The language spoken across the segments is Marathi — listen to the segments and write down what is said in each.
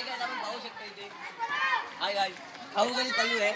काय काय आपण पाहू शकतो इथे. हाय हाय. खाऊ कधी चालू आहे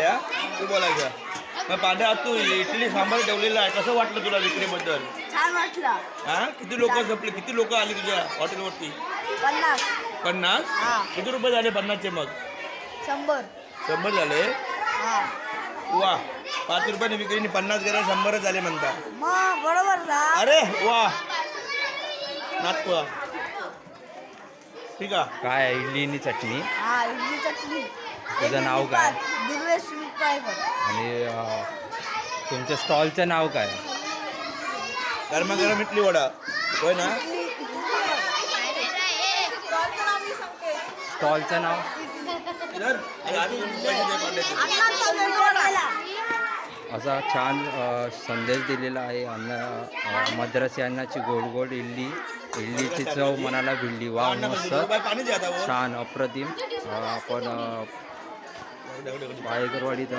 त्या तू बोलायचं. मग पांढऱ्या तू इडली सांबार ठेवलेला आहे. कसं वाटलं तुला विक्रीबद्दल? छान वाटलं. हा? किती लोक संपले किती लोक आली तुझ्या हॉटेलवरती? पन्नास. पन्नास? हा. किती रुपये झाले पन्नासचे मग? शंभर. शंभर झाले? हा. वा. पाच रुपयाने विक्रीने पन्नास गेला शंभरच झाले म्हणता. बरोबर अरे वा. नागपुरा ठीक आहे. काय इडली आणि चटणी. हा इडली चटणी. तुझं नाव काय? आणि तुमच्या स्टॉलचं नाव काय? गरमागरम इडली वडा. होय ना? स्टॉलचं नाव हे. असा छान संदेश दिलेला आहे अन्न मद्रासी अन्नाची गोड गोड इडली. इडलीची चव मनाला भिडली वा मस्त. वर. छान अप्रतिम. आपण पायकरवाडीत.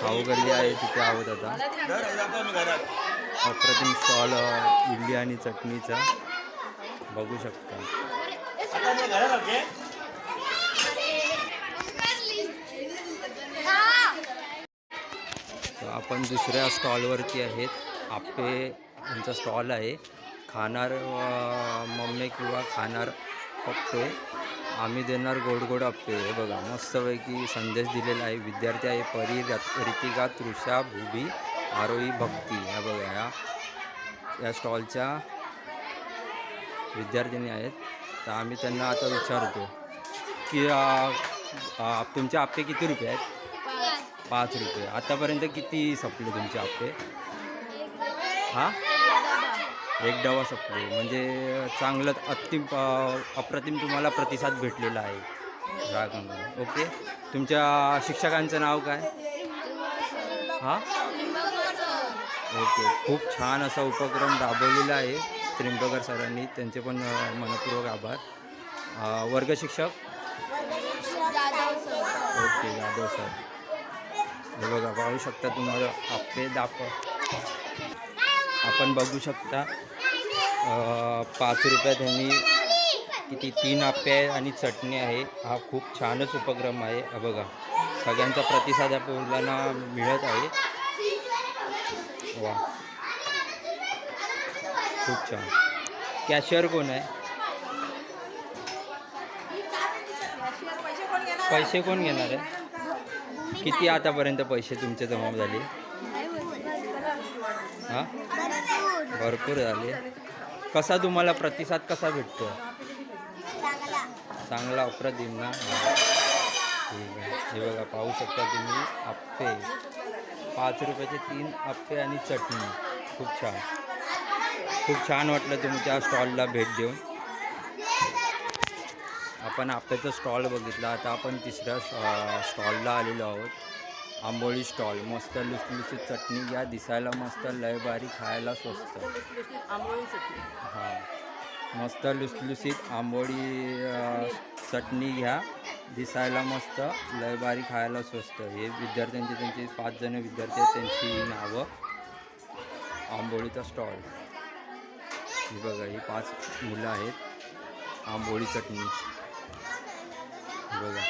खाऊ गल्ली आहे तिथे आहोत आता. अप्रतिम स्टॉल इडली आणि चटणीचा. बघू शकता. आपण दुसऱ्या स्टॉलवरती आहेत. आप्पे यांचा स्टॉल आहे. खाणार मम्मी किंवा खाणार पप्पे. आम्ही देणार गोड गोड अप्पे. हे बघा मस्तपैकी संदेश दिलेला आहे. विद्यार्थी आहे परी रत- रितिका तृषा भुबी आरोही भक्ती. ह्या बघा ह्या या स्टॉलच्या विद्यार्थिनी आहेत. तर आम्ही त्यांना आता विचारतो की तुमचे आप्पे किती रुपये आहेत? पाच. रुपये. आतापर्यंत किती संपले तुमचे आप्पे हां? एक डबा संपले म्हणजे चांगलं अतिम अप्रतिम तुम्हाला प्रतिसाद भेटलेला आहे. ग्राहकांकडून ओके? तुमच्या शिक्षकांचं नाव काय? हां? ओके. खूप छान असा उपक्रम राबवलेला आहे त्रिंबकर सरांनी. त्यांचे पण मनपूर्वक आभार. वर्ग शिक्षक? Okay Jadhav sir. हे बघा पाहू शकता तुम्हाला आपले दाखव. आपण बघू शकता. पाच रुपयात त्यांनी किती? तीन आप्पे आहे आणि चटणी आहे. हा खूप छानच उपक्रम आहे. बघा सगळ्यांचा प्रतिसाद आपल्याला मिळत आहे. वा. खूप छान. कॅशियर कोण आहे? पैसे कोण घेणार आहे? किती आतापर्यंत पैसे तुमचे जमा झाले? हां? भरपूर झाले. कसा तुम्हाला प्रतिसाद कसा भेटतो? चांगला. अप्रतिम ना? हां. ठीक आहे. हे बघा पाहू शकता तुम्ही आप्पे. पाच रुपयाचे तीन आप्पे आणि चटणी. खूप छान. खूप छान वाटलं तुमच्या स्टॉलला भेट देऊन. आपण आप्याचा स्टॉल बघितला. आता आपण तिसऱ्या स्टॉ- स्टॉलला आलेलो आहोत. आंबोळी स्टॉल मस्त लुसलुसीत चटणी घ्या दिसायला मस्त लय भारी खायला स्वस्त. हां. मस्त लुसलुसीत आंबोळी चटणी घ्या दिसायला मस्त लय भारी खायला स्वस्त. हे विद्यार्थ्यांचे त्यांचे पाच जण विद्यार्थी आहेत त्यांची नावं. आंबोळीचा स्टॉल. ही बघा ही पाच मुलं आहेत. आंबोळी चटणी. बघा.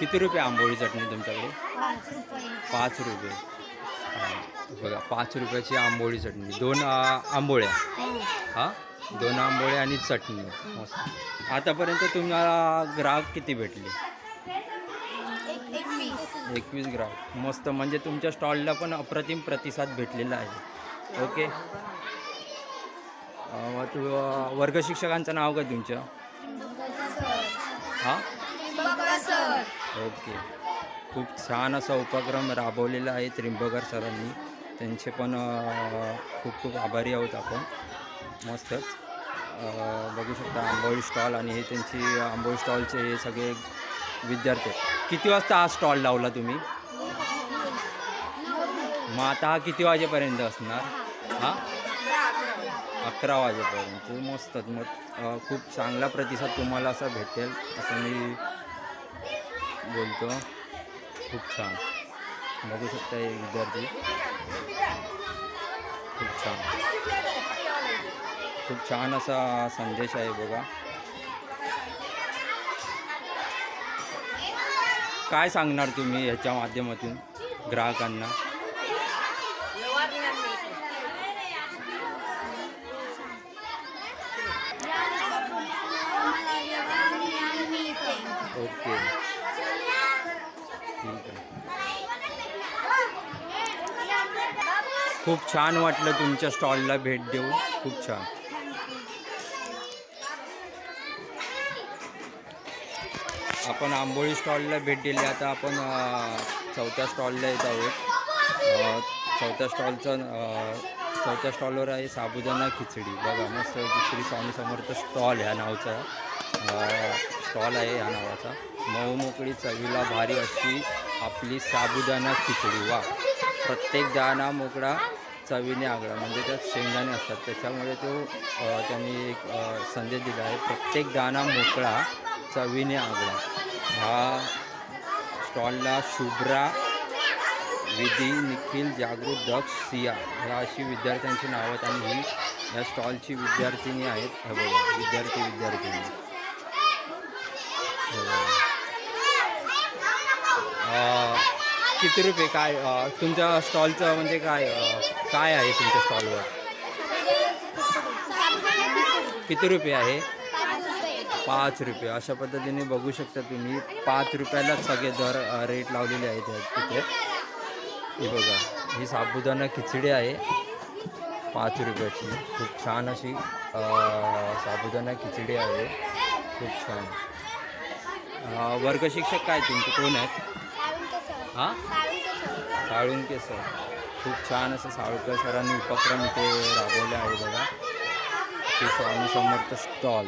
किती रुपये आंबोळी चटणी तुमच्याकडे? पाच रुपये. हां बघा पाच रुपयाची आंबोळी चटणी. दोन आंबोळ्या. हां. दोन आंबोळे आणि चटणी. मस्त. आतापर्यंत तुम्हाला ग्राहक किती भेटले? एक एक वीस. एकवीस ग्राहक. मस्त. म्हणजे तुमच्या स्टॉलला पण अप्रतिम प्रतिसाद भेटलेला आहे. ओके. तू अं, वर्ग शिक्षकांचं नाव काय तुमचं? हां? ओके. खूप छान असा उपक्रम राबवलेला आहे त्रिंबकर सरांनी. त्यांचे पण खूप खूप आभारी आहोत आपण. मस्तच. बघू शकता आंबोळी स्टॉल आणि हे त्यांची आंबोळी स्टॉलचे हे सगळे विद्यार्थी किती वाजता हा स्टॉल लावला तुम्ही? मग आता हा किती वाजेपर्यंत असणार? हां? अकरा वाजेपर्यंत. मस्तच. मग खूप चांगला प्रतिसाद तुम्हाला असा भेटेल असं मी बोलतो. खूप छान. बघू शकता हे विद्यार्थी. खूप छान. खूप छान असा संदेश आहे बघा. काय सांगणार तुम्ही ह्याच्या माध्यमातून ग्राहकांना? ओके. खूप छान वाटलं तुमच्या स्टॉलला भेट देऊन. खूप छान. आपण आंबोळी स्टॉलला भेट दिली. आता आपण चौथ्या स्टॉलला येत आहोत. चौथ्या स्टॉलचं चौथ्या स्टॉलवर आहे साबुदाणा खिचडी. बघा मस्त खिचडी स्वामी समर्थ स्टॉल ह्या नावाचा. स्टॉल आहे ह्या नावाचा. मऊ मोकळी चवीला भारी अशी आपली साबुदाणा खिचडी. वा. प्रत्येक दाणा मोकळा चवीने आगळा. म्हणजे त्यात शेंगदाणे असतात. त्याच्यामुळे तो त्यांनी एक संदेश दिला आहे. प्रत्येक दाणा मोकळा चवीने आगळा. हा स्टॉलला शुभ्रा विधी निखिल जागृत दक्ष सिया ह्या अशी विद्यार्थ्यांची नावं आहेत आणि ही या स्टॉलची विद्यार्थिनी आहेत. हे बघा विद्यार्थी विद्यार्थिनी. हे किती रुपये? काय तुमच्या स्टॉलचं म्हणजे काय काय आहे तुमच्या स्टॉलवर? किती रुपये आहे? पाच रुपये. अशा पद्धतीने बघू शकता तुम्ही. पाच रुपयालाच सगळे दर रेट लावलेले आहेत तिथे हे बघा. ही साबुदाणा खिचडी आहे. पाच रुपयाची. खूप छान अशी साबुदाणा खिचडी आहे. खूप छान. वर्गशिक्षक वर्ग शिक्षक काय तुमचे? कोण आहेत? हां? साळुंके सर. खूप छान असं साळुंके सरांनी उपक्रम इथे राबवले आहे बघा. ते स्वामी समर्थ स्टॉल.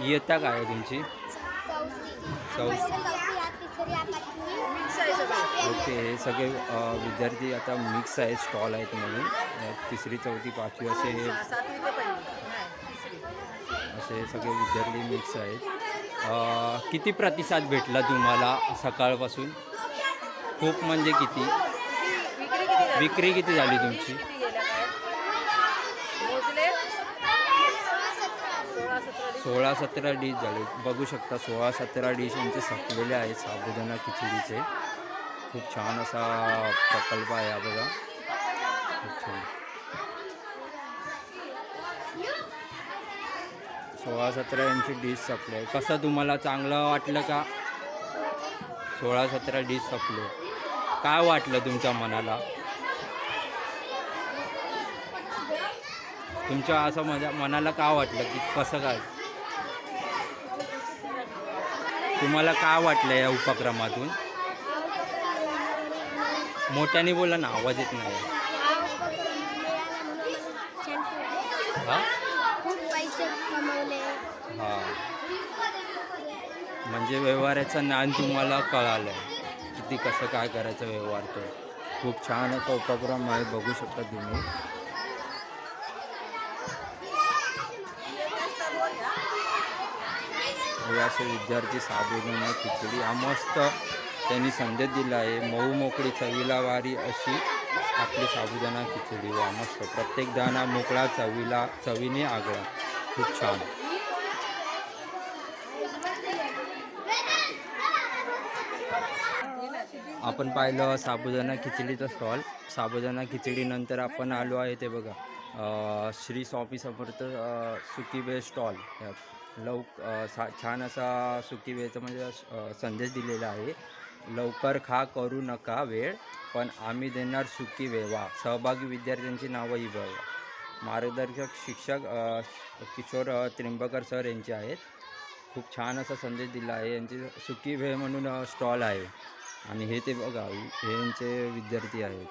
येता काय आहे तुमची? ओके हे सगळे विद्यार्थी आता मिक्स आहेत स्टॉल आहेत म्हणून. तिसरी चौथी पाचवी असे हे असे सगळे विद्यार्थी मिक्स आहेत. किती प्रतिसाद भेटला तुम्हाला सकाळपासून? खूप म्हणजे किती? विक्री किती झाली तुमची? सोळा सतरा डिश झाले. बघू शकता सोळा सतरा डिश यांचे संपलेले आहेत. साबुदाणा खिचडीचे. खूप छान असा प्रकल्प आहे हा बघा. खूप छान. सोळा सतरा यांची डिश संपले आहे. कसं तुम्हाला चांगलं वाटलं का? सोळा सतरा डिश संपले काय वाटलं तुमच्या मनाला? तुमच्या असं माझ्या मनाला का वाटलं की कसं काय? तुम्हाला काय वाटलं या उपक्रमातून? मोठ्याने बोला ना आवाज येत नाही. हा? हा. म्हणजे व्यवहाराचं ज्ञान तुम्हाला कळालं किती कसं काय करायचं व्यवहार तो. खूप छान असा उपक्रम आहे बघू शकता तुम्ही. हे असे विद्यार्थी साबुदाणा खिचडी हा मस्त त्यांनी संदेश दिला आहे. मऊ मोकळी चवीला वारी अशी आपली साबुदाणा खिचडी वा मस्त. प्रत्येक दाणा मोकळा चवीला चवीने आगळा. खूप छान. आपण पाहिलं साबुदाणा खिचडीचा स्टॉल साबुदाणा खिचडीनंतर आपण आलो आहे ते बघा. श्री स्वामी समर्थ अ, सुकीबे स्टॉल लवक सा छान असा सुकीबेचा म्हणजे संदेश दिलेला आहे. लवकर खा करू नका वेळ पण आम्ही देणार सुकी वेवा सहभागी विद्यार्थ्यांची नावंही बघा. मार्गदर्शक शिक्षक किशोर त्रिंबकर सर यांचे आहेत. खूप छान असा संदेश दिला आहे. यांचे सुकी वेळ म्हणून स्टॉल आहे. आणि हे ते बघा हे यांचे विद्यार्थी आहेत.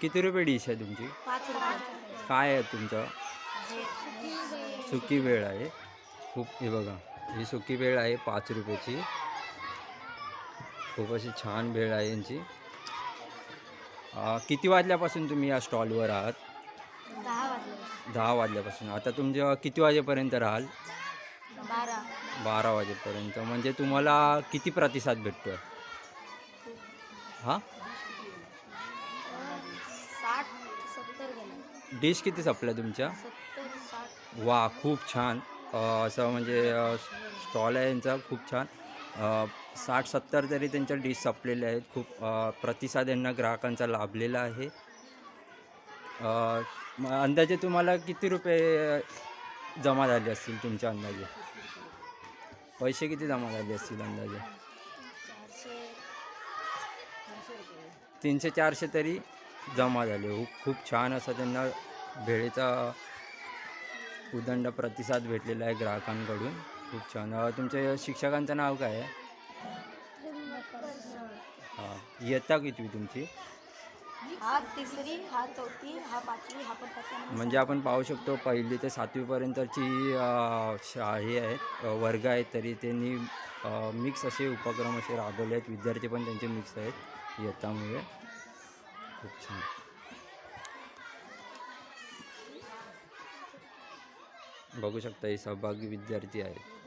किती रुपये डिश आहे तुमची? काय आहे तुमचं? सुकी वेळ आहे. खूप हे बघा ही सुकी वेळ आहे पाच रुपयाची. खूप अशी छान भेळ आहे यांची. किती वाजल्यापासून तुम्ही या स्टॉलवर आहात? दहा वाजल्यापासून. आता तुमच्या किती वाजेपर्यंत राहाल? बारा. बारा वाजेपर्यंत. म्हणजे तुम्हाला किती प्रतिसाद भेटतो आहे हां डिश किती संपल्या तुमच्या? वा खूप छान. असं म्हणजे स्टॉल आहे यांचा खूप छान. साठ सत्तर तरी त्यांच्या डिश संपलेल्या आहेत खूप प्रतिसाद यांना ग्राहकांचा लाभलेला आहे. अंदाजे तुम्हाला किती रुपये जमा झाले असतील तुमच्या अंदाजे? पैसे किती जमा झाले असतील अंदाजे? तीनशे चारशे तरी जमा झाले. खूप खूप छान असा त्यांना भेळेचा उदंड प्रतिसाद भेटलेला आहे ग्राहकांकडून. खूप छान. तुमच्या शिक्षकांचं नाव काय आहे? हां. इयत्ता कितवी तुमची? हा तिसरी हा चौथी हा पाचवी हा पण पाचवी म्हणजे आपण पाहू शकतो पहिली ते सातवीपर्यंतची अ, शा हे आहेत अ, वर्ग आहेत तरी त्यांनी मिक्स असे उपक्रम असे राबवले आहेत. विद्यार्थी पण त्यांचे मिक्स आहेत इयत्तामुळे. खूप छान. बघू शकता हे सहभागी विद्यार्थी आहेत.